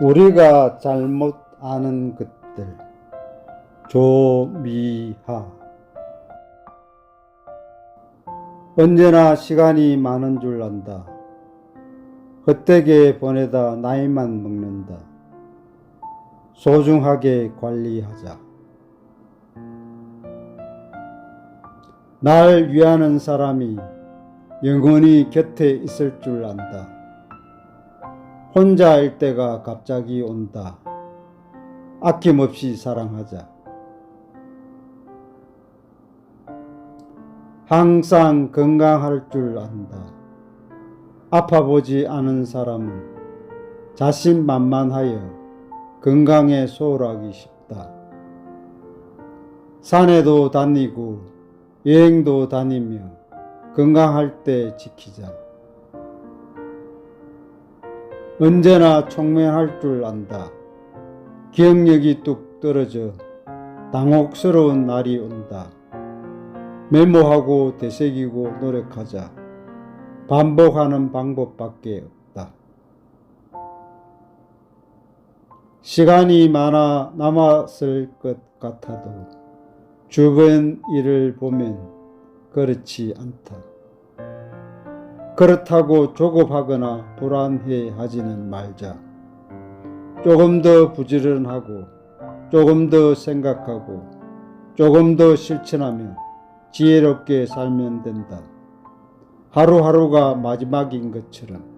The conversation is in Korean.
우리가 잘못 아는 것들 조미하 언제나 시간이 많은 줄 안다. 헛되게 보내다 나이만 먹는다. 소중하게 관리하자. 날 위하는 사람이 영원히 곁에 있을 줄 안다. 혼자일 때가 갑자기 온다. 아낌없이 사랑하자. 항상 건강할 줄 안다. 아파보지 않은 사람은 자신만만하여 건강에 소홀하기 쉽다. 산에도 다니고 여행도 다니며 건강할 때 지키자. 언제나 총명할 줄 안다. 기억력이 뚝 떨어져 당혹스러운 날이 온다. 메모하고 되새기고 노력하자. 반복하는 방법밖에 없다. 시간이 많아 남았을 것 같아도 주변 일을 보면 그렇지 않다. 그렇다고 조급하거나 불안해 하지는 말자. 조금 더 부지런하고, 조금 더 생각하고, 조금 더 실천하며 지혜롭게 살면 된다. 하루하루가 마지막인 것처럼